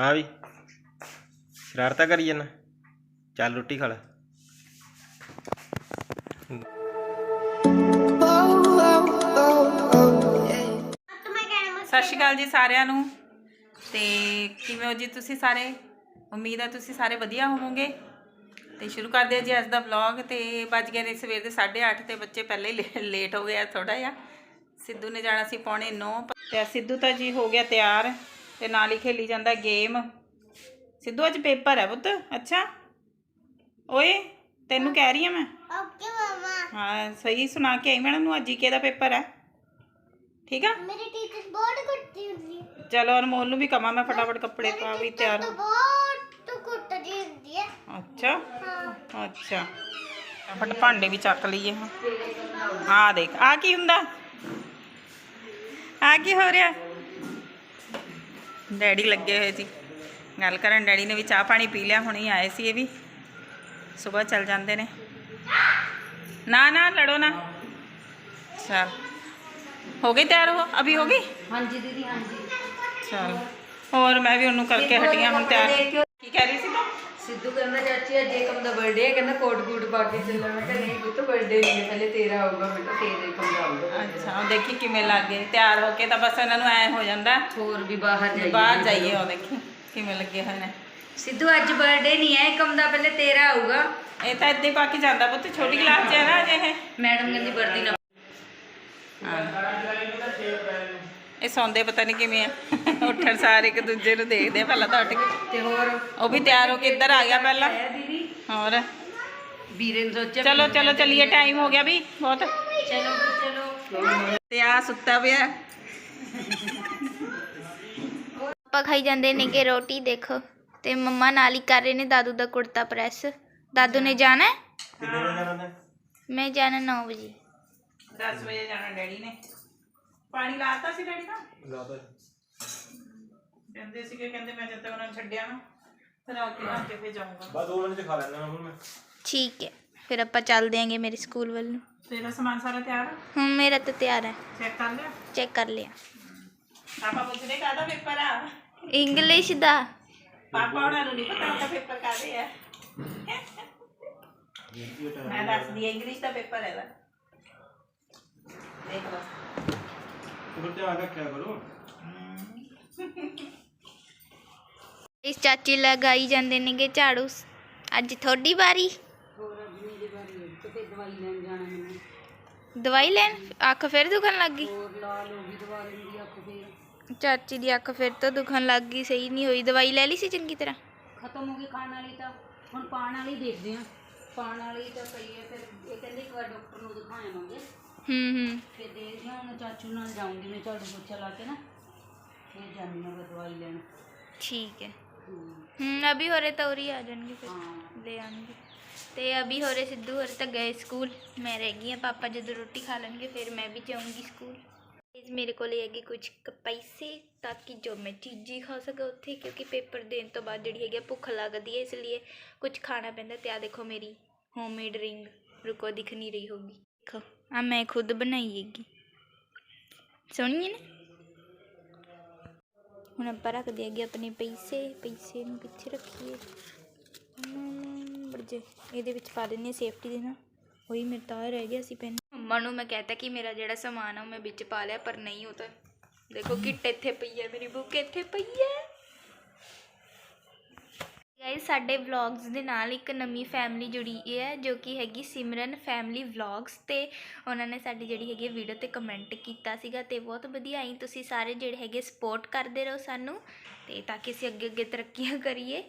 ਹਾਂ ਵੀ। ਸ਼ਰਾਰਤਾਂ ਕਰੀ ਜਾਣਾ ਚੱਲ ਰੋਟੀ ਖਾ ਲੈ। ਸਤਿ ਸ਼੍ਰੀ ਅਕਾਲ ਜੀ ਸਾਰਿਆਂ ਨੂੰ। ਤੇ ਕਿਵੇਂ ਹੋ ਜੀ ਤੁਸੀਂ ਸਾਰੇ? ਉਮੀਦ ਹੈ ਤੁਸੀਂ ਸਾਰੇ ਵਧੀਆ ਹੋਵੋਗੇ। ਤੇ ਸ਼ੁਰੂ ਕਰਦੇ ਹਾਂ ਜੀ ਅੱਜ ਦਾ ਵਲੌਗ ਤੇ ਵੱਜ ਗਏ ਨੇ ਸਵੇਰ ਦੇ 8:30 ਤੇ ਬੱਚੇ ਪਹਿਲੇ ਹੀ ਲੇਟ ਹੋ ਗਿਆ ਥੋੜਾ ਜਿਹਾ। ਸਿੱਧੂ ਨੇ ਜਾਣਾ ਸੀ ਪੌਣੇ 9 ਤੇ ਸਿੱਧੂ ਤਾਂ ਜੀ ਹੋ ਗਿਆ ਤਿਆਰ। ਤੇ ਨਾਲ ਹੀ ਖੇਲੀ ਜਾਂਦਾ ਗੇਮ। ਸਿੱਧੂ ਅੱਜ ਪੇਪਰ ਹੈ ਪੁੱਤ। ਅੱਛਾ? ਓਏ ਤੈਨੂੰ ਕਹਿ ਰਹੀ ਹਾਂ ਮੈਂ? ਓਕੇ ਮਮਾ। ਹਾਂ ਸਹੀ ਸੁਣਾ ਕੇ ਆਈ ਮੈਡਮ ਨੂੰ ਅੱਜ ਹੀ ਕਿਹਦਾ ਪੇਪਰ ਹੈ ਠੀਕ ਆ? ਮੇਰੀ ਟੀਚਰ ਬਹੁਤ ਕੁੱਟਦੀ ਹੁੰਦੀ ਚਲੋ ਅਨਮੋਲ ਨੂੰ ਵੀ ਕਵਾਂ ਮੈਂ ਫਟਾਫਟ ਕੱਪੜੇ ਪਾ ਵੀ ਤਿਆਰ ਹੋ। ਬਹੁਤ ਕੁੱਟਦੀ ਹੁੰਦੀ ਹੈ ਅੱਛਾ? ਹਾਂ। ਅੱਛਾ। ਫਟ ਭਾਂਡੇ ਵੀ ਚੱਕ ਲਈਏ ਹੁਣ। ਆ ਦੇਖ ਆ ਕੀ ਹੁੰਦਾ? ਆ ਕੀ ਹੋ ਰਿਹਾ? ਡੈਡੀ ਲੱਗੇ ਹੋਏ ਸੀ। ਗੱਲ ਕਰਨ ਡੈਡੀ ਨੇ ਵੀ ਚਾਹ ਪਾਣੀ ਪੀ ਲਿਆ ਹੁਣੇ ਆਏ ਸੀ ਇਹ ਵੀ। ਸਵੇਰ ਚੱਲ ਜਾਂਦੇ ਨੇ। ਨਾ ਨਾ ਲੜੋ ਨਾ। ਚਲ। ਹੋ ਗਈ ਤਿਆਰ ਹੋ ਅਭੀ ਹੋ ਗਈ? ਹਾਂਜੀ ਦੀਦੀ ਹਾਂਜੀ। ਚਲ। ਹੋਰ ਮੈਂ ਵੀ ਉਹਨੂੰ ਕਰਕੇ ਹਟੀਆਂ ਹੁਣ ਤਿਆਰ। ਕੀ ਕਹਿ ਰਹੀ ਸੀ ਤੂੰ? ਸਿੱਧੂ ਕਹਿੰਦਾ ਚਾਚੀ ਅੱਜ ਏਕਮ ਦਾ ਬਰਥਡੇ ਹੈ। ਕਹਿੰਦਾ ਕੋਟ ਕੂਟ ਪਾ ਕੇ ਚੱਲਣਾ। ਮੈਂ ਕਿਹਾ ਨਹੀਂ ਪੁੱਤ ਬਰਥਡੇ ਨਹੀਂ ਹੈ ਪਹਿਲੇ ਤੇਰਾ ਆਊਗਾ। ਬੇਟਾ ਫੇਰ ਏਕਮ ਦਾ ਆਊਗਾ ਅੱਛਾ ਉਹ ਦੇਖੀ ਕਿਵੇਂ ਲੱਗੇ। ਤਿਆਰ ਹੋ ਕੇ ਤਾਂ ਬਸ ਇਹਨਾਂ ਨੂੰ ਐ ਹੋ ਜਾਂਦਾ। ਹੋਰ ਵੀ ਬਾਹਰ ਜਾਈਏ ਬਾਹਰ ਜਾਈਏ ਉਹ ਦੇਖੀ ਕਿਵੇਂ ਲੱਗੇ ਹੋਏ ਨੇ। ਸਿੱਧੂ ਅੱਜ ਬਰਥਡੇ ਨਹੀਂ ਹੈ ਏਕਮ ਦਾ ਪਹਿਲੇ ਤੇਰਾ ਆਊਗਾ। ਇਹ ਤਾਂ ਇੱਦਾਂ ਹੀ ਪਾ ਕੇ ਜਾਂਦਾ ਪੁੱਤ ਛੋਟੀ ਕਲਾਸ 'ਚ ਹੈ ਨਾ ਅਜੇ ਇਹ। ਮੈਡਮ ਕਹਿੰਦੀ ਵਰਦੀ ਨਾ ਇਹ ਸੌਂਦੇ ਪਤਾ ਨਹੀਂ ਕਿਵੇਂ ਆ। ਉੱਠਣ ਸਾਰ ਇੱਕ ਦੂਜੇ ਨੂੰ ਦੇਖਦੇ ਆ ਪਹਿਲਾਂ ਤਾਂ ਉੱਠ ਕੇ। ਤੇ ਹੋਰ? ਉਹ ਵੀ ਤਿਆਰ ਹੋ ਕੇ ਇੱਧਰ ਆ ਗਿਆ ਪਹਿਲਾਂ। ਹੈ ਦੀਦੀ? ਹੋਰ? ਵੀਰੇ ਨੇ ਸੋਚਿਆ ਚਲੋ ਚਲੋ ਚਲੀਏ। ਟਾਈਮ ਹੋ ਗਿਆ ਵੀ ਬਹੁਤ। ਚਲੋ ਚਲੋ। ਤੇ ਆ ਸੁੱਤਾ ਪਿਆ। ਪਾਪਾ ਖਾਈ ਜਾਂਦੇ ਨੇ ਕਿ ਰੋਟੀ ਦੇਖੋ। ਤੇ ਮੰਮਾ ਨਾਲ ਹੀ ਕਰ ਰਹੇ ਨੇ ਦਾਦੂ ਦਾ ਕੁੜਤਾ ਪ੍ਰੈਸ। ਦਾਦੂ ਨੇ ਜਾਣਾ ਹੈ? ਕਿੰਨੇ ਵਜੇ ਜਾਣਾ ਤੈਂ ਮੈਂ ਜਾਣਾ 9 ਵਜੇ। 10 ਵਜੇ ਜਾਣਾ ਡੈਡੀ ਨੇ। ਪਾਣੀ ਲਾਤਾ ਸੀ ਡੈਡੀ ਦਾ ਲਾਤਾ ਕਹਿੰਦੇ ਸੀਗੇ ਕਹਿੰਦੇ ਮੈਂ ਜਦ ਤੱਕ ਉਹਨਾਂ ਨੂੰ ਛੱਡਿਆ ਨਾ ਫਿਰ ਆ ਕੇ ਆ ਕੇ ਫੇ ਜਾਊਂਗਾ। ਬਸ 2 ਮਿੰਟ ਚ ਖਾ ਲੈਣਾ ਹੁਣ ਮੈਂ। ਠੀਕ ਹੈ ਫਿਰ ਆਪਾਂ ਚੱਲਦੇ ਆਂਗੇ ਮੇਰੇ ਸਕੂਲ ਵੱਲ ਨੂੰ। ਤੇਰਾ ਸਮਾਨ ਸਾਰਾ ਤਿਆਰ ਹੈ ਹੁਣ ਮੇਰਾ ਤਾਂ ਤਿਆਰ ਹੈ। ਚੈੱਕ ਕਰ ਲਿਆ? ਚੈੱਕ ਕਰ ਲਿਆ। ਪਾਪਾ ਪੁੱਛਦੇ ਕਾਹਦਾ ਪੇਪਰ ਆ? ਇੰਗਲਿਸ਼ ਦਾ। ਪਾਪਾ ਉਹਨਾਂ ਨੂੰ ਨਹੀਂ ਪਤਾ ਉਹਦਾ ਪੇਪਰ ਕਾਹਦੇ ਆ। ਮੈਂ ਦੱਸਦੀ ਹਾਂ ਇੰਗਲਿਸ਼ ਦਾ ਪੇਪਰ ਹੈ ਦਾ ਦੇਖ ਲਓ। ਤੂੰ ਧਿਆਨ ਰੱਖਿਆ ਕਰੋ। ਇਸ ਚਾਚੀ ਲਗਾਈ ਜਾਂਦੇ ਨੇਗੇ ਝਾੜੂ ਅੱਜ ਤੁਹਾਡੀ ਵਾਰੀ ਦਵਾਈ ਲੈਣ ਜਾਣਾ ਮੈਨੂੰ ਦਵਾਈ ਲੈਣ? ਅੱਖ ਫਿਰ ਦੁਖਣ ਲੱਗ ਗਈ? ਹੋਰ ਲਾਲ ਹੋ ਗਈ ਦਵਾਈ ਦੀ ਅੱਖ ਫੇਰ। ਚਾਚੀ ਦੀ ਅੱਖ ਫਿਰ ਤੋਂ ਦੁਖਣ ਲੱਗ ਗਈ ਸਹੀ ਨਹੀਂ ਹੋਈ। ਦਵਾਈ ਲੈ ਲਈ ਸੀ ਚੰਗੀ ਤਰ੍ਹਾਂ? ਖਤਮ ਹੋ ਗਈ ਖਾਣ ਵਾਲੀ ਤਾਂ। ਹੁਣ ਪਾਣ ਵਾਲੀ ਦੇਖਦੇ ਆ ਪਾਣ ਵਾਲੀ ਤਾਂ ਪਈ ਹੈ ਫਿਰ ਇਹ ਕਹਿੰਦੇ ਇੱਕ ਵਾਰ ਡਾਕਟਰ ਨੂੰ ਦਿਖਾਵਾਂਗੇ। ਹੂੰ ਹੂੰ। ਫਿਰ ਦੇਖਦੇ ਹਾਂ ਹੁਣ ਚਾਚੂ ਨਾਲ ਜਾਊਂਗੀ ਮੈਂ ਝਾੜੂ ਪੋਚਾ ਲਾ ਕੇ ਨਾ। ਫਿਰ ਜਾਂਦੀ ਹਾਂ ਮੈਂ ਦਵਾਈ ਲੈਣ। ਠੀਕ ਹੈ। ਹਮ, ਹੂੰ ਅਭੀ ਹੋਰੇ ਤਾਂ ਉਰੀ ਆ ਜਾਣਗੇ ਫਿਰ। ਲੈ ਆਣਗੇ ਤੇ ਅਭੀ ਹੋਰੇ ਸਿੱਧੂ ਹੋਰੇ ਤਾਂ ਗਏ ਸਕੂਲ। ਮੈਂ ਰਹਿ ਗਈ ਆ ਪਾਪਾ ਜਦੋਂ ਰੋਟੀ ਖਾ ਲੈਣਗੇ ਫਿਰ ਮੈਂ ਵੀ ਜਾਊਂਗੀ ਸਕੂਲ। ਇਸ ਮੇਰੇ ਕੋਲ ਹੈਗੇ ਕੁਝ ਪੈਸੇ ਤਾਂ ਕਿ ਜੋ ਮੈਂ ਚੀਜ਼ੀ ਖਾ ਸਕਾਂ ਉੱਥੇ ਕਿਉਂਕਿ ਪੇਪਰ ਦੇਣ ਤੋਂ ਬਾਅਦ ਜਿਹੜੀ ਹੈਗੀ ਭੁੱਖ ਲੱਗਦੀ ਹੈ ਇਸ ਲਈ ਕੁਝ ਖਾਣਾ ਪੈਂਦਾ ਤੇ ਆ ਦੇਖੋ ਮੇਰੀ ਹੋਮਮੇਡ ਰਿੰਗ ਰੁਕੋ ਦਿਖ ਨਹੀਂ ਰਹੀ ਹੋਗੀ ਦੇਖੋ ਆ ਮੈਂ ਖੁਦ ਬਣਾਈ ਹੈਗੀ। ਸੋਹਣੀ ਹੈ ਨਾ? ਹੁਣ ਆਪਾਂ ਰੱਖ ਦਿਆਂਗੇ ਆਪਣੇ ਪੈਸੇ ਪੈਸੇ ਨੂੰ ਕਿੱਥੇ ਰੱਖੀਏ? ਬੜ ਜੇ, ਇਹਦੇ ਵਿੱਚ ਪਾ ਦਿੰਦੇ ਸੇਫਟੀ ਦੇ ਨਾਲ। ਉਹੀ ਮੇਰੇ ਤਾਂ ਰਹਿ ਗਿਆ ਸੀ ਪੈਨ ਮੰਮਾ ਨੂੰ ਮੈਂ ਕਹਤਾ ਕਿ ਮੇਰਾ ਜਿਹੜਾ ਸਮਾਨ ਆ ਉਹ ਮੈਂ ਵਿੱਚ ਪਾ ਲਿਆ, ਪਰ ਨਹੀਂ, ਉਹ ਤਾਂ ਦੇਖੋ ਕਿੱਟ ਇੱਥੇ ਪਈ ਹੈ, ਮੇਰੀ ਬੁੱਕ ਇੱਥੇ ਪਈ ਹੈ। ਗਾਇਸ ਸਾਡੇ ਵਲੌਗਸ ਦੇ ਨਾਲ ਇੱਕ ਨਵੀਂ ਫੈਮਿਲੀ ਜੁੜੀ ਹੈ, ਜੋ ਕਿ ਹੈਗੀ ਸਿਮਰਨ ਫੈਮਿਲੀ ਵਲੌਗਸ ਤੇ ਉਹਨਾਂ ਨੇ ਸਾਡੀ ਜਿਹੜੀ ਹੈਗੀ ਵੀਡੀਓ ਤੇ ਕਮੈਂਟ ਕੀਤਾ ਸੀਗਾ ਤੇ ਬਹੁਤ ਵਧੀਆ ਆਈ। ਤੁਸੀਂ ਸਾਰੇ ਜਿਹੜੇ ਹੈਗੇ ਸਪੋਰਟ ਕਰਦੇ ਰਹੋ ਸਾਨੂੰ ਤੇ ਤਾਂ ਕਿ ਅਸੀਂ ਅੱਗੇ ਅੱਗੇ ਤਰੱਕੀਆਂ ਕਰੀਏ।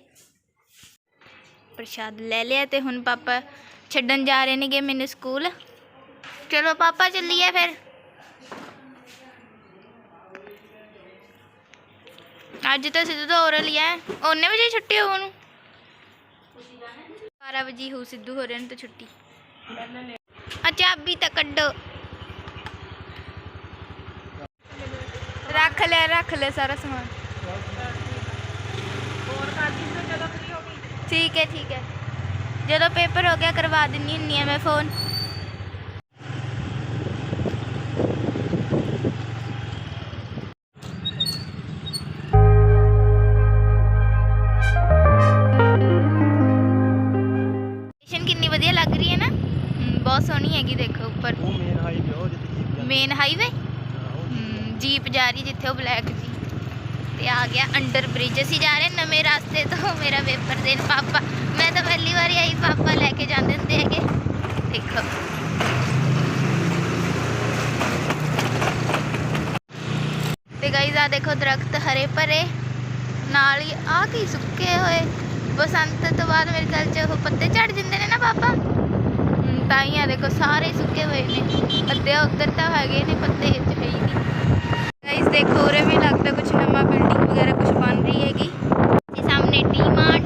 ਪ੍ਰਸ਼ਾਦ ਲੈ ਲਿਆ ਤੇ ਹੁਣ ਪਾਪਾ ਛੱਡਣ ਜਾ ਰਹੇ ਨੇਗੇ ਮੈਨੂੰ ਸਕੂਲ ਚਲੋ ਪਾਪਾ ਚੱਲੀਏ ਫਿਰ। ਅੱਜ ਤਾਂ ਸਿੱਧੂ ਦਾ ਓਰਲ ਹੀ ਹੈ। ਉਹਨੇ ਵਜੇ ਛੁੱਟੀ ਹੋ ਉਹਨੂੰ। 12 ਵਜੇ ਹੋ ਸਿੱਧੂ ਹੋ ਰਹੇ ਨੇ ਤਾਂ ਛੁੱਟੀ ਆ ਚਾਬੀ ਤਾਂ ਕੱਢੋ ਰੱਖ ਲਿਆ ਰੱਖ ਲਿਆ ਸਾਰਾ ਸਮਾਨ ਠੀਕ ਹੈ ਠੀਕ ਹੈ ਜਦੋਂ ਪੇਪਰ ਹੋ ਗਿਆ ਕਰਵਾ ਦਿੰਨੀ ਹੁੰਨੀ ਆ ਮੈਂ ਜੀਪ ਜਾ ਰਹੀ ਜਿੱਥੇ ਉਹ ਬਲੈਕ ਜੀ। ਤੇ ਆ ਗਿਆ ਅੰਡਰ ਬ੍ਰਿਜ ਅਸੀਂ ਜਾ ਰਹੇ ਨਵੇਂ ਰਸਤੇ ਤੋਂ ਮੇਰਾ ਪੇਪਰ ਦੇਣ ਪਾਪਾ। ਮੈਂ ਤਾਂ ਪਹਿਲੀ ਵਾਰੀ ਆਈ ਪਾਪਾ ਲੈ ਕੇ ਜਾਂਦੇ ਹੁੰਦੇ ਹੈਗੇ। ਦੇਖੋ। ਤੇ ਗਾਈਜ਼ ਆ ਦੇਖੋ ਦਰਖਤ ਹਰੇ ਭਰੇ। ਨਾਲ ਹੀ ਆ ਕੀ ਸੁੱਕੇ ਹੋਏ। ਬਸੰਤ ਤੋਂ ਬਾਅਦ ਮੇਰੇ ਖਿਆਲ ਚ ਉਹ ਪੱਤੇ ਝੜ ਜਾਂਦੇ ਨੇ ਨਾ ਪਾਪਾ? ਹਮ, ਤਾਂ ਹੀ ਆ ਦੇਖੋ ਸਾਰੇ ਸੁੱਕੇ ਹੋਏ ਨੇ। ਅੱਧੇ ਉੱਧਰ ਤਾਂ ਹੈਗੇ ਨੇ ਪੱਤੇ ਇਹ 'ਚ ਹੈ ਹੀ ਨਹੀਂ ਗਾਈਸ ਦੇਖੋ ਉਰੇ ਵੀ ਲੱਗਦਾ ਕੁਝ ਨਵਾਂ ਬਿਲਡਿੰਗ ਵਗੈਰਾ ਕੁਝ ਬਣ ਰਹੀ ਹੈਗੀ। ਤੇ ਸਾਹਮਣੇ ਡੀ ਮਾਰਟ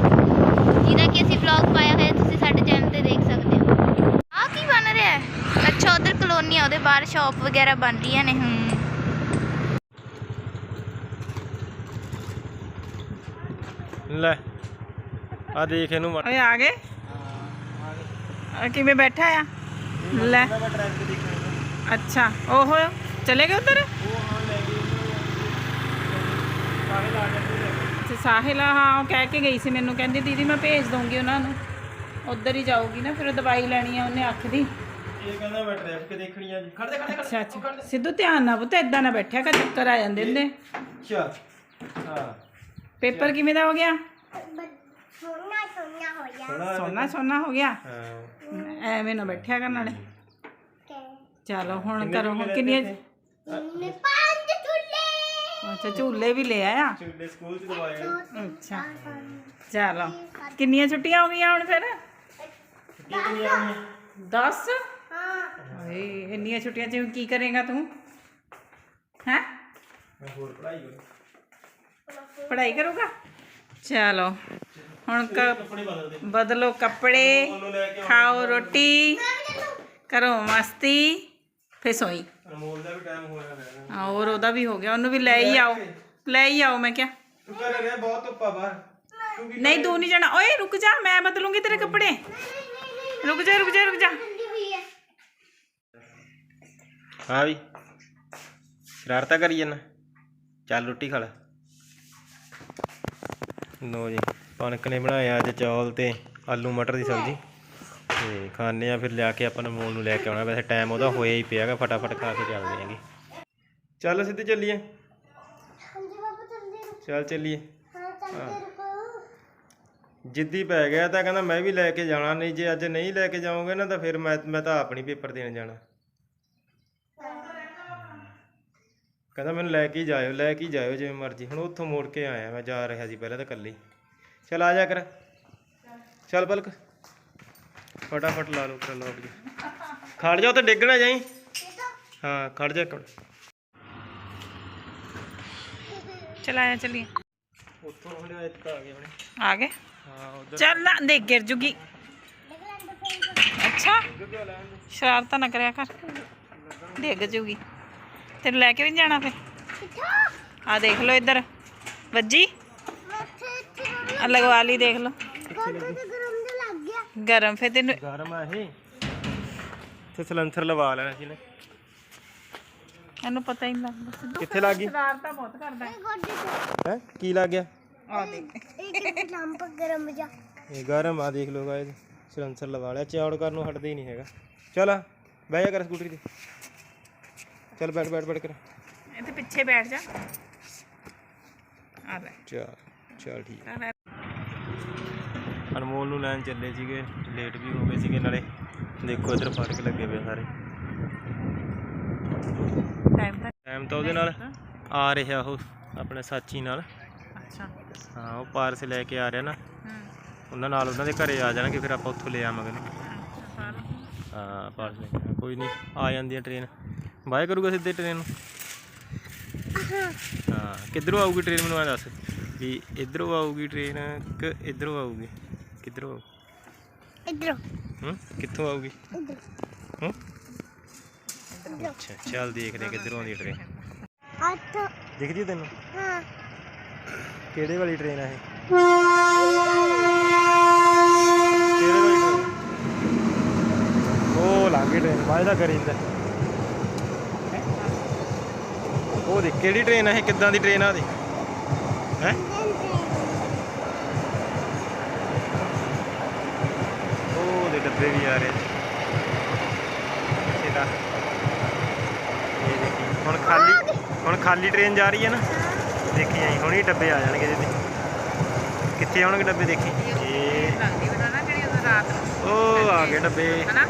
ਜਿਹਦਾ ਕਿ ਅਸੀਂ ਵਲੌਗ ਪਾਇਆ ਹੋਇਆ ਤੁਸੀਂ ਸਾਡੇ ਚੈਨਲ ਤੇ ਦੇਖ ਸਕਦੇ ਹੋ। ਆਹ ਕੀ ਬਣ ਰਿਹਾ ਹੈ? ਅੱਛਾ ਉਧਰ ਕਲੋਨੀ ਆ ਉਹਦੇ ਬਾਹਰ ਸ਼ਾਪ ਵਗੈਰਾ ਬਣ ਰਹੀਆਂ ਨੇ ਹਮ ਲੈ ਆ ਦੇਖ ਇਹਨੂੰ ਓਏ ਆ ਗਏ? ਆ ਕਿਵੇਂ ਬੈਠਾ ਆ? ਲੈ। ਅੱਛਾ ਓਹੋ ਚਲੇ ਗਏ ਉਧਰ? ਉਹ ਹਾਂ ਲੈ ਜਾਂਦੀ ਤੇ ਸਾਹਿਲ ਹਾਂ ਉਹ ਕਹਿ ਕੇ ਗਈ ਸੀ ਮੈਨੂੰ ਕਹਿੰਦੀ ਦੀਦੀ ਮੈਂ ਭੇਜ ਦਊਂਗੀ ਉਹਨਾਂ ਨੂੰ। ਉਧਰ ਹੀ ਜਾਊਗੀ ਨਾ ਫਿਰ ਉਹ ਦਵਾਈ ਲੈਣੀ ਆ ਉਹਨੇ ਅੱਖ ਦੀ ਇਹ ਕਹਿੰਦਾ ਮੈਂ ਟ੍ਰੈਫਿਕ ਦੇਖਣੀ ਆ ਜੀ। ਖੜ ਦੇ ਖੜ ਦੇ ਅੱਛਾ। ਅੱਛਾ ਸਿੱਧੂ ਧਿਆਨ ਨਾਲ ਪੁੱਤ ਏਦਾਂ ਨਾ ਬੈਠਿਆ ਕਰ ਚੱਕਰ ਆ ਜਾਂਦੇ ਹੁੰਦੇ। ਅੱਛਾ ਹਾਂ। ਪੇਪਰ ਕਿਵੇਂ ਦਾ ਹੋ ਗਿਆ? ਸੋਨਾ ਸੋਨਾ ਹੋ ਗਿਆ। ਹਾਂ ਐਵੇਂ ਨਾ ਬੈਠਿਆ ਕਰਨ ਵਾਲੇ ਚਲੋ ਹੁਣ ਕਰੋ ਹੁਣ ਕਿੰਨੀਆਂ ਝੂਲੇ ਵੀ ਲੈ ਆਇਆ ਚੁੱਲੇ ਸਕੂਲ ਚ ਦਵਾਏ ਅੱਛਾ ਚਲੋ ਕਿੰਨੀਆਂ ਛੁੱਟੀਆਂ ਹੋ ਗਈਆਂ ਹੁਣ ਫਿਰ ਕਿੰਨੀਆਂ ਆਉਣੀਆਂ 10 ਓਏ ਇੰਨੀਆਂ ਛੁੱਟੀਆਂ ਚ ਕੀ ਕਰੇਗਾ ਤੂੰ ਹੈ ਮੈਂ ਹੋਰ ਪੜ੍ਹਾਈ ਕਰੂੰ ਪੜ੍ਹਾਈ ਕਰੂਗਾ ਚਲੋ ਹੁਣ ਕ- ਕੱਪੜੇ ਬਦਲ ਦੇ ਬਦਲੋ ਕੱਪੜੇ ਉਹਨੂੰ ਲੈ ਕੇ ਖਾਓ ਰੋਟੀ ਕਰੋ ਮਸਤੀ ਫੇ ਸੋਈ ਅਨਮੋਲ ਦਾ ਵੀ ਟਾਈਮ ਹੋ ਰਿਹਾ ਹੈ। ਹਾਂ, ਹੋਰ ਉਹਦਾ ਵੀ ਹੋ ਗਿਆ। ਉਹਨੂੰ ਵੀ ਲੈ ਹੀ ਆਓ। ਲੈ ਹੀ ਆਓ ਮੈਂ ਕਿਹਾ। ਤੂੰ ਕਰ ਰਿਹਾ ਬਹੁਤ ਧੁੱਪਾ ਬਾਹਰ। ਤੂੰ ਕੀ ਨਹੀਂ ਤੂੰ ਨਹੀਂ ਜਾਣਾ। ਓਏ ਰੁਕ ਜਾ ਮੈਂ ਬਦਲੂੰਗੀ ਤੇਰੇ ਕੱਪੜੇ। ਰੁਕ ਜਾ ਰੁਕ ਜਾ ਰੁਕ ਜਾ। ਹਾਂ ਵੀ। ਸ਼ਰਾਰਤਾਂ ਕਰੀ ਜਾਣਾ ਚੱਲ ਰੋਟੀ ਖਾ ਲੈ। ਲੋ ਜੀ ਕਣਕ ਨੇ ਬਣਾਇਆ ਅੱਜ ਚੌਲ ਤੇ ਆਲੂ ਮਟਰ ਦੀ ਸਬਜ਼ੀ। ਤੇ ਖਾਣੇ ਆ ਫਿਰ ਲਿਆ ਕੇ ਆਪਾਂ ਨੂੰ ਮੋਲ ਨੂੰ ਲੈ ਕੇ ਆਉਣਾ। ਵੈਸੇ ਟਾਈਮ ਉਹਦਾ ਹੋਇਆ ਹੀ ਪਿਆਗਾ ਫਟਾਫਟ ਖਾ ਕੇ ਚੱਲਦੇ ਆਂਗੇ ਚੱਲ ਸਿੱਧੇ ਚੱਲੀਏ। ਚੱਲ ਚੱਲੀਏ। ਹਾਂ। ਜਿੱਦੀ ਪੈ ਗਿਆ ਤਾਂ ਕਹਿੰਦਾ ਮੈਂ ਵੀ ਲੈ ਕੇ ਜਾਣਾ ਨਹੀਂ ਜੇ ਅੱਜ ਨਹੀਂ ਲੈ ਕੇ ਜਾਓਗੇ ਨਾ ਤਾਂ ਫਿਰ ਮੈਂ ਮੈਂ ਤਾਂ ਆਪਣੀ ਪੇਪਰ ਦੇਣ ਜਾਣਾ। ਕਹਿੰਦਾ ਮੈਨੂੰ ਲੈ ਕੇ ਜਾਇਓ ਲੈ ਕੇ ਜਾਇਓ ਜਿਵੇਂ ਮਰਜ਼ੀ। ਹੁਣ ਉੱਥੋਂ ਮੋੜ ਕੇ ਆਇਆ ਮੈਂ ਜਾ ਰਿਹਾ ਸੀ ਪਹਿਲਾਂ ਤਾਂ ਇਕੱਲੇ। ਚੱਲ ਆ ਜਾ ਕਰ। ਚੱਲ ਬਲਕ ਫਟਾਫਟ ਲਾ ਲਓ ਕਰ ਲੋਕ ਜੀ। ਖੜ ਜਾ ਉੱਥੇ ਡਿੱਗਣਾ ਜਾਈ। ਹਾਂ ਖੜ ਜਾ ਇੱਕ ਚਲਾਇਆ ਚਲੀਏ। ਉੱਥੋਂ ਹੁਣ ਇੱਥੇ ਆ ਗਏ ਆਪਣੇ ਆ ਗਏ? ਹਾਂ ਉਧਰ। ਚੱਲ ਨਾ ਦੇਖ ਗਿਰ ਜੂਗੀ। ਅੱਛਾ। ਸ਼ਰਾਰਤਾਂ ਨਾ ਕਰਿਆ ਕਰ। ਡਿੱਗ ਜੂਗੀ। ਤੈਨੂੰ ਲੈ ਕੇ ਵੀ ਨੀ ਜਾਣਾ ਫਿਰ? ਆ ਦੇਖ ਲਓ ਇੱਧਰ। ਵੱਜੀ? ਆ ਲਗਵਾ ਲਈ ਦੇਖ ਲਓ। ਗਰਮ ਫਿਰ ਤੈਨੂੰ ਗਰਮ ਆ ਇਹ। ਤੇ ਸਲੰਸਰ ਲਵਾ ਲੈਣਾ ਸੀ ਨੇ ਇਹਨੂੰ ਪਤਾ ਹੀ ਨਹੀਂ ਲੱਗਦਾ। ਸਿੱਧੂ ਕਿੱਥੇ ਲੱਗ ਗਈ? ਸ਼ਰਾਰਤਾਂ ਬਹੁਤ ਕਰਦਾ। ਹੈ ਹੈ? ਕੀ ਲੱਗ ਗਿਆ? ਆ ਦੇਖ। ਇਹ ਗਰਮ ਆ ਦੇਖ ਲਓ ਗਾਇਸ ਸਲੰਸਰ ਲਵਾ ਲਿਆ। ਚੌੜ ਕਰਨ ਨੂੰ ਹਟਦਾ ਹੀ ਨਹੀਂ ਹੈਗਾ। ਚੱਲ ਆ, ਬਹਿ ਜਾ ਕਰ ਸਕੂਟਰੀ ਤੇ। ਚੱਲ ਬੈਠ ਬੈਠ ਬੈਠ ਕਰ। ਇੱਥੇ ਪਿੱਛੇ ਬੈਠ ਜਾ। ਆ ਲੈ ਚੱਲ ਚੱਲ ਠੀਕ। ਲੈ। ਅਨਮੋਲ ਨੂੰ ਲੈਣ ਚੱਲੇ ਸੀਗੇ ਲੇਟ ਵੀ ਹੋ ਗਏ ਸੀਗੇ ਨਾਲੇ। ਦੇਖੋ ਇਧਰ ਫ਼ਰਕ ਲੱਗੇ ਪਏ ਸਾਰੇ। ਟਾਈਮ ਤਾਂ ਟਾਈਮ ਤਾਂ ਉਹਦੇ ਨਾਲ ਆ ਰਿਹਾ ਉਹ ਆਪਣੇ ਸਾਚੀ ਨਾਲ। ਅੱਛਾ। ਹਾਂ ਉਹ ਪਾਰਸ ਲੈ ਕੇ ਆ ਰਿਹਾ ਨਾ। ਹੂੰ। ਉਹਨਾਂ ਨਾਲ ਉਹਨਾਂ ਦੇ ਘਰੇ ਆ ਜਾਣਗੇ ਫਿਰ ਆਪਾਂ ਉੱਥੋਂ ਲੈ ਆਵਾਂਗੇ ਨਾ। ਹਾਂ ਪਾਰਸ ਲੈ ਕੇ। ਕੋਈ ਨਹੀਂ ਆ ਜਾਂਦੀ ਹੈ ਟ੍ਰੇਨ ਬਾਏ ਕਰੂਗਾ ਸਿੱਧੇ ਟ੍ਰੇਨ ਨੂੰ। ਹਾਂ ਕਿੱਧਰੋਂ ਆਊਗੀ ਟ੍ਰੇਨ ਮੈਨੂੰ ਐਂ ਦੱਸ ਵੀ ਇਧਰੋਂ ਆਊਗੀ ਟ੍ਰੇਨ ਕਿ ਇਧਰੋਂ ਆਊਗੀ? ਕਿੱਧਰੋਂ? ਇਧਰੋਂ। ਹੂੰ? ਕਿੱਥੋਂ ਆਊਗੀ? ਹੂੰ? ਅੱਛਾ ਚੱਲ ਦੇਖਦੇ ਹਾਂ ਕਿੱਧਰੋਂ ਆਉਂਦੀ ਟ੍ਰੇਨ ਅੱਠ ਦਿਖਦੀ ਤੈਨੂੰ? ਹਾਂ। ਕਿਹੜੇ ਵਾਲੀ ਟ੍ਰੇਨ ਆ ਇਹ? ਕਿਹੜੇ ਵਾਲੀ ਟ੍ਰੇਨ ਉਹ ਲਾਂਗੀ ਟ੍ਰੇਨ ਵਾਇਦਾ ਕਰੀਂਦਾ ਉਹ ਦੇਖ ਕਿਹੜੀ ਟ੍ਰੇਨ ਆ ਇਹ? ਕਿੱਦਾਂ ਦੀ ਟ੍ਰੇਨ ਆ ਦੇ ਹੈ? डब्बे भी आ रहे हैं ਹੁਣ ਖਾਲੀ ਹੁਣ ਖਾਲੀ ਟ੍ਰੇਨ ਜਾ ਰਹੀ ਹੈ ਨਾ। ਦੇਖੀ ਆਈ, ਹੁਣ ਡੱਬੇ ਆ ਜਾਣਗੇ ਜਿਹਦੇ ਕਿੱਥੇ ਆਉਣਗੇ ਡੱਬੇ ਦੇਖੀ? ਇਹ। ਉਹ ਆ ਗਏ ਡੱਬੇ। ਹਨਾ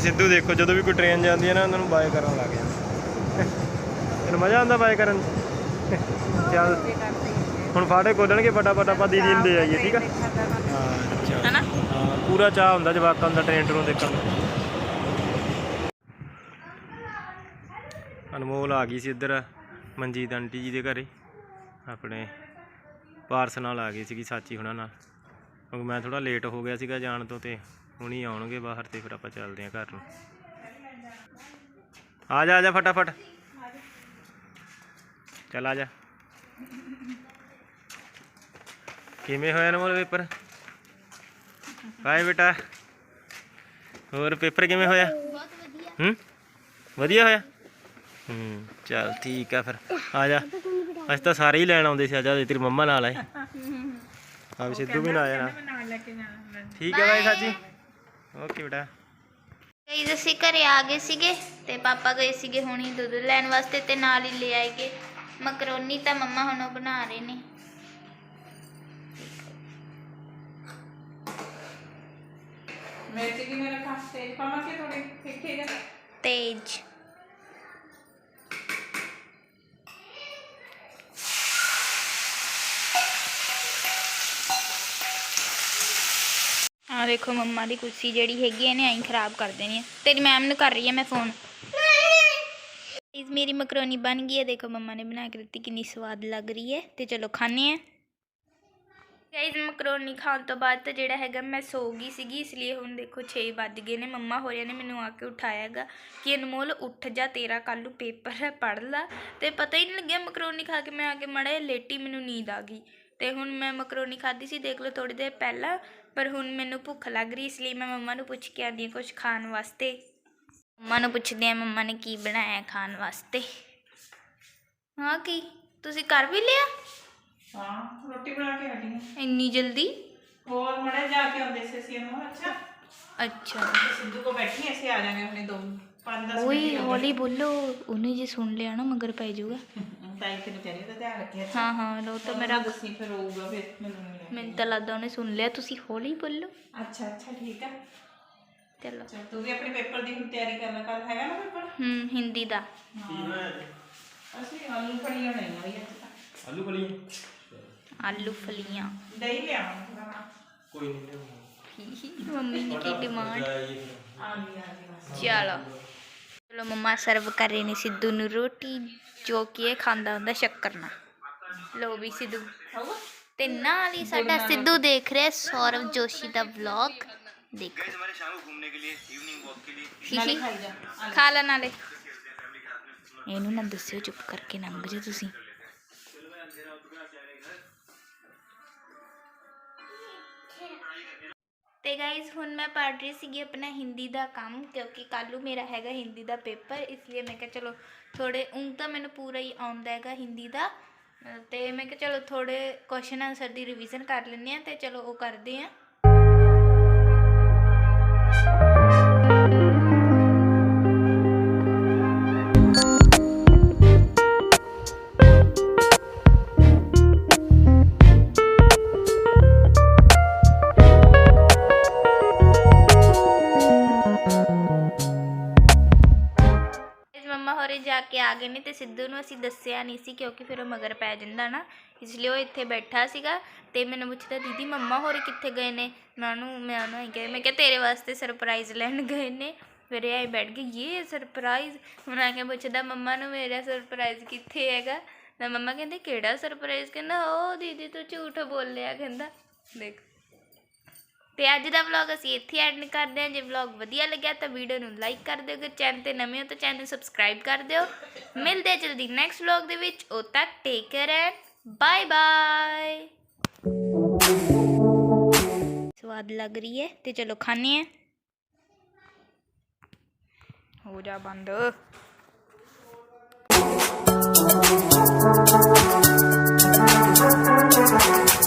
ਸਿੱਧੂ ਦੇਖੋ, ਜਦੋਂ ਵੀ ਕੋਈ ਟ੍ਰੇਨ ਜਾਂਦੀ ਹੈ ਨਾ, ਉਹਨਾਂ ਨੂੰ ਬਾਏ ਕਰਨ ਲੱਗ ਜਾਂਦਾ। ਤੈਨੂੰ ਮਜ਼ਾ ਆਉਂਦਾ ਬਾਏ ਕਰਨ ਚੱਲ। ਹੁਣ ਫਾੜੇ ਖੋਲਣਗੇ, ਫਟਾਫਟ ਆਪਾਂ ਦੀਦੀ ਨੂੰ ਦੇ ਆਈਏ, ਠੀਕ ਆ? ਹਾਂ ਹਨਾ? ਹਾਂ ਪੂਰਾ ਚਾਹ ਹੁੰਦਾ ਜਵਾਕਾਂ ਦਾ ਟ੍ਰੇਨ ਟਰੂ ਦੇਖਣ ਦਾ ਅਨਮੋਲ ਆ ਗਈ ਸੀ ਇੱਧਰ ਮਨਜੀਤ ਆਂਟੀ ਜੀ ਦੇ ਘਰੇ। ਆਪਣੇ ਪਾਰਸ ਨਾਲ ਆ ਗਈ ਸੀਗੀ ਸਾਚੀ ਹੁਣਾਂ ਨਾਲ। ਕਿਉਂਕਿ ਮੈਂ ਥੋੜਾ ਲੇਟ ਹੋ ਗਿਆ ਸੀਗਾ ਜਾਣ ਤੋਂ ਤੇ ਹੁਣੀ ਆਉਣਗੇ ਬਾਹਰ ਤੇ ਫਿਰ ਆਪਾਂ ਚੱਲਦੇ ਹਾਂ ਘਰ ਨੂੰ। ਆ ਜਾ ਆ ਜਾ ਫਟਾਫਟ। ਚੱਲ ਆ ਜਾ। ਕਿਵੇਂ ਹੋਇਆ ਅਨਮੋਲ ਪੇਪਰ ਬਾਏ ਬੇਟਾ। ਹੋਰ ਪੇਪਰ ਕਿਵੇਂ ਹੋਇਆ? ਬਹੁਤ ਵਧੀਆ ਹੂੰ? ਵਧੀਆ ਹੋਇਆ? ਹੂੰ, ਚੱਲ ਠੀਕ ਆ ਫਿਰ। ਆ ਜਾ। ਅੱਜ ਤਾਂ ਸਾਰੇ ਹੀ ਲੈਣ ਆਉਂਦੇ ਸੀ ਅੱਜ ਆ ਤੇਰੀ ਮੰਮਾ ਨਾਲ ਆਏ। ਆ ਵੀ ਸਿੱਧੂ ਵੀ ਨਾ ਆਇਆ ਨਾ। ਠੀਕ ਹੈ ਬਾਈ ਸਾਜੀ। ਓਕੇ ਬੇਟਾ। ਗਈ ਅਸੀਂ ਘਰੇ, ਆ ਗਏ ਸੀਗੇ ਤੇ ਪਾਪਾ ਗਏ ਸੀਗੇ ਹੁਣੀ ਦੁੱਧ ਲੈਣ ਵਾਸਤੇ ਤੇ ਨਾਲ ਹੀ ਲੈ ਆਏਗੇ ਮਕਰੋਨੀ ਤਾਂ ਮੰਮਾ ਹੁਣ ਉਹ ਬਣਾ ਰਹੇ ਨੇ। ਮਿਰਚ ਕੀ ਮੇਰਾ ਖਾਸ ਤੇਜ਼ ਪਾਵਾਂ ਕਿ ਥੋੜੀ ਠੀਕ ਠੀਕ ਹੈ ਤੇਜ ਆ ਦੇਖੋ ਮੰਮਾ ਦੀ ਕੁਰਸੀ ਜਿਹੜੀ ਹੈਗੀ ਹੈ ਇਹਨੇ ਐਂ ਖਰਾਬ ਕਰ ਦੇਣੀ ਹੈ ਤੇਰੀ ਮੈਮ ਨੂੰ ਕਰ ਰਹੀ ਹੈ ਮੈਂ ਫੋਨ ਇਸ ਮੇਰੀ ਮਕਰੋਨੀ ਬਣ ਗਈ ਹੈ ਦੇਖੋ ਮੰਮਾ ਨੇ ਬਣਾ ਕੇ ਦਿੱਤੀ ਕਿੰਨੀ ਸਵਾਦ ਲੱਗ ਰਹੀ ਹੈ ਤੇ ਚਲੋ ਖਾਣੇ ਆ ਗਾਇਜ਼ ਮਕਰੋਨੀ ਖਾਣ ਤੋਂ ਬਾਅਦ ਤਾਂ ਜਿਹੜਾ ਹੈਗਾ ਮੈਂ ਸੋ ਗਈ ਸੀਗੀ, ਇਸ ਲਈ ਹੁਣ ਦੇਖੋ 6 ਵੱਜ ਗਏ ਨੇ। ਮੰਮਾ ਹੋਰਿਆਂ ਨੇ ਮੈਨੂੰ ਆ ਕੇ ਉਠਾਇਆਗਾ ਕਿ ਅਨਮੋਲ ਉੱਠ ਜਾ, ਤੇਰਾ ਕੱਲ ਨੂੰ ਪੇਪਰ ਹੈ, ਪੜ੍ਹ ਲਾ। ਤੇ ਪਤਾ ਹੀ ਨਹੀਂ ਲੱਗਿਆ ਮਕਰੋਨੀ ਖਾ ਕੇ ਮੈਂ ਆ ਕੇ ਮੜੇ ਲੇਟੀ, ਮੈਨੂੰ ਨੀਂਦ ਆ ਗਈ। ਤੇ ਹੁਣ ਮੈਂ ਮਕਰੋਨੀ ਖਾਧੀ ਸੀ, ਦੇਖ ਲਓ ਥੋੜੀ ਦੇਰ ਪਹਿਲਾਂ, ਪਰ ਹੁਣ ਮੈਨੂੰ ਭੁੱਖ ਲੱਗ ਰਹੀ, ਇਸ ਲਈ ਮੈਂ ਮੰਮਾ ਨੂੰ ਪੁੱਛ ਕੇ ਆਂਦੀ ਹਾਂ ਕੁਝ ਖਾਣ ਵਾਸਤੇ। ਮੰਮਾ ਨੂੰ ਪੁੱਛਦੀ ਆ ਮੰਮਾ ਨੇ ਕੀ ਬਣਾਇਆ ਖਾਣ ਵਾਸਤੇ। ਹਾਂ ਕੀ, ਤੁਸੀਂ ਕਰ ਵੀ ਲਿਆ? ਹਾਂ ਰੋਟੀ ਬਣਾ ਕੇ ਹਟੀ ਹਾਂ। ਇੰਨੀ ਜਲਦੀ? ਹੋਰ ਮੜੇ ਜਾ ਕੇ ਆਉਂਦੇ ਸੀ ਅਸੀਂ ਨੂੰ ਅੱਛਾ? ਅੱਛਾ। ਤੇ ਸਿੱਧੂ ਕੋ ਬੈਠੀ ਅਸੀਂ ਆ ਜਾਾਂਗੇ ਆਪਣੇ ਦੋ 5-10 ਓਏ ਹੌਲੀ ਬੋਲੋ ਉਹਨੇ ਜੇ ਸੁਣ ਲਿਆ ਨਾ ਮਗਰ ਪੈ ਜਾਊਗਾ। ਤਾਈ ਤੇ ਵਿਚਾਰੀ ਦਾ ਧਿਆਨ ਰੱਖਿਆ ਹਾਂ ਹਾਂ ਲੋ ਤਾਂ ਮੇਰਾ ਦੱਸੀ ਫਿਰ ਹੋਊਗਾ ਫਿਰ ਮੈਨੂੰ ਨਹੀਂ ਮੈਨੂੰ ਤਾਂ ਲੱਗਦਾ ਉਹਨੇ ਸੁਣ ਲਿਆ ਤੁਸੀਂ ਹੌਲੀ ਬੋਲੋ। ਅੱਛਾ ਅੱਛਾ ਠੀਕ ਆ। ਚਲੋ। ਚਲ ਤੂੰ ਵੀ ਆਪਣੇ ਪੇਪਰ ਦੀ ਹੁਣ ਤਿਆਰੀ ਕਰਨਾ ਕੱਲ ਹੈਗਾ ਨਾ ਪੇਪਰ? ਹੂੰ ਹਿੰਦੀ ਦਾ। ਅਸੀਂ ਆਲੂ ਫੜੀਆਂ ਨਹੀਂ ਹੋਈ ਅੱਜ ਤਾਂ। ਆਲੂ ਫਲੀ ਆਲੂ ਫਲੀਆਂ। ਦਹੀਂ ਥੋੜਾ ਕੋਈ ਨਹੀਂ ਮੰਮੀ ਨੇ ਕੀ ਡਿਮਾਂਡ ਚਲੋ। ਚਲੋ ਮੰਮਾ ਸਰਵ ਕਰ ਰਹੇ ਨੇ ਸਿੱਧੂ ਨੂੰ ਰੋਟੀ ਜੋ ਕਿ ਇਹ ਖਾਂਦਾ ਹੁੰਦਾ ਸ਼ੱਕਰ ਨਾਲ। ਲੋ ਵੀ ਸਿੱਧੂ। ਤੇ ਨਾਲ ਹੀ ਸਾਡਾ ਸਿੱਧੂ ਦੇਖ ਰਿਹਾ ਸੌਰਵ ਜੋਸ਼ੀ ਦਾ ਵਲੌਗ ਦੇਖੋ। ਨਾਲੇ ਖਾਈ ਜਾ ਖਾ ਲੈ ਨਾਲੇ। ਇਹਨੂੰ ਨਾ ਦੱਸਿਓ ਚੁੱਪ ਕਰਕੇ ਲੰਘ ਜਾ ਤੁਸੀਂ। ਤੇ ਗਾਇਜ਼ ਹੁਣ ਮੈਂ ਪੜ੍ਹ ਰਹੀ ਸੀਗੀ ਆਪਣਾ ਹਿੰਦੀ ਦਾ ਕੰਮ, ਕਿਉਂਕਿ ਕੱਲ੍ਹ ਨੂੰ ਮੇਰਾ ਹੈਗਾ ਹਿੰਦੀ ਦਾ ਪੇਪਰ, ਇਸ ਲਈ ਮੈਂ ਕਿਹਾ ਚਲੋ ਥੋੜੇ ਉਂ ਤਾਂ ਮੈਨੂੰ ਪੂਰਾ ਹੀ ਆਉਂਦਾ ਹੈਗਾ ਹਿੰਦੀ ਦਾ। ਅਹ ਤੇ ਮੈਂ ਕਿਹਾ ਚਲੋ ਥੋੜੇ ਕੁਐਸਚਨ ਆਨਸਰ ਦੀ ਰਿਵੀਜ਼ਨ ਕਰ ਲੈਂਦੇ ਆ ਤੇ ਚਲੋ ਉਹ ਕਰਦੇ ਆ ਕੇ ਆ ਗਏ ਨੇ ਤੇ ਸਿੱਧੂ ਨੂੰ ਅਸੀਂ ਦੱਸਿਆ ਨਹੀਂ ਸੀ ਕਿਉਂਕਿ ਫਿਰ ਉਹ ਮਗਰ ਪੈ ਜਾਂਦਾ ਨਾ, ਇਸ ਲਈ ਉਹ ਇੱਥੇ ਬੈਠਾ ਸੀਗਾ ਤੇ ਮੈਨੂੰ ਪੁੱਛਦਾ, ਦੀਦੀ, ਮੰਮਾ ਹੋਰ ਕਿੱਥੇ ਗਏ ਨੇ? ਮੈਂ ਉਹਨੂੰ ਮੈਂ ਉਹਨੂੰ ਹੀ ਕਿਹਾ, ਮੈਂ ਕਿਹਾ, ਤੇਰੇ ਵਾਸਤੇ ਸਰਪ੍ਰਾਈਜ਼ ਲੈਣ ਗਏ ਨੇ। ਫਿਰ ਇਹ ਆਈ ਬੈਠ ਗਈ ਇਹ ਸਰਪ੍ਰਾਈਜ਼ ਹੁਣ ਆ ਕੇ ਪੁੱਛਦਾ, ਮੰਮਾ ਨੂੰ ਮੇਰਾ ਸਰਪ੍ਰਾਈਜ਼ ਕਿੱਥੇ ਹੈਗਾ? ਤਾਂ ਮੰਮਾ ਕਹਿੰਦੇ, ਕਿਹੜਾ ਸਰਪ੍ਰਾਈਜ਼ ਕਹਿੰਦਾ, ਉਹ ਦੀਦੀ ਤੂੰ ਝੂਠ ਬੋਲਿਆ, ਕਹਿੰਦਾ, ਦੇਖ। ਤੇ ਅੱਜ ਦਾ ਵਲੌਗ ਅਸੀਂ ਇੱਥੇ ਐਂਡ ਕਰਦੇ ਹਾਂ। ਜੇ ਵਲੌਗ ਵਧੀਆ ਲੱਗਿਆ ਤਾਂ ਵੀਡੀਓ ਨੂੰ ਲਾਈਕ ਕਰ ਦਿਓ। ਅਗਰ ਚੈਨਲ ਤੇ ਨਵੇਂ ਹੋ ਤਾਂ ਚੈਨਲ ਸਬਸਕ੍ਰਾਈਬ ਕਰ ਦਿਓ। ਮਿਲਦੇ ਜਲਦੀ ਨੈਕਸਟ ਵਲੌਗ ਦੇ ਵਿੱਚ। ਉਦ ਤੱਕ take care and bye bye ਸਵਾਦ ਲੱਗ ਰਹੀ ਹੈ ਤੇ ਚਲੋ ਖਾਣੇ ਆ ਹੋ ਜਾ ਬੰਦ।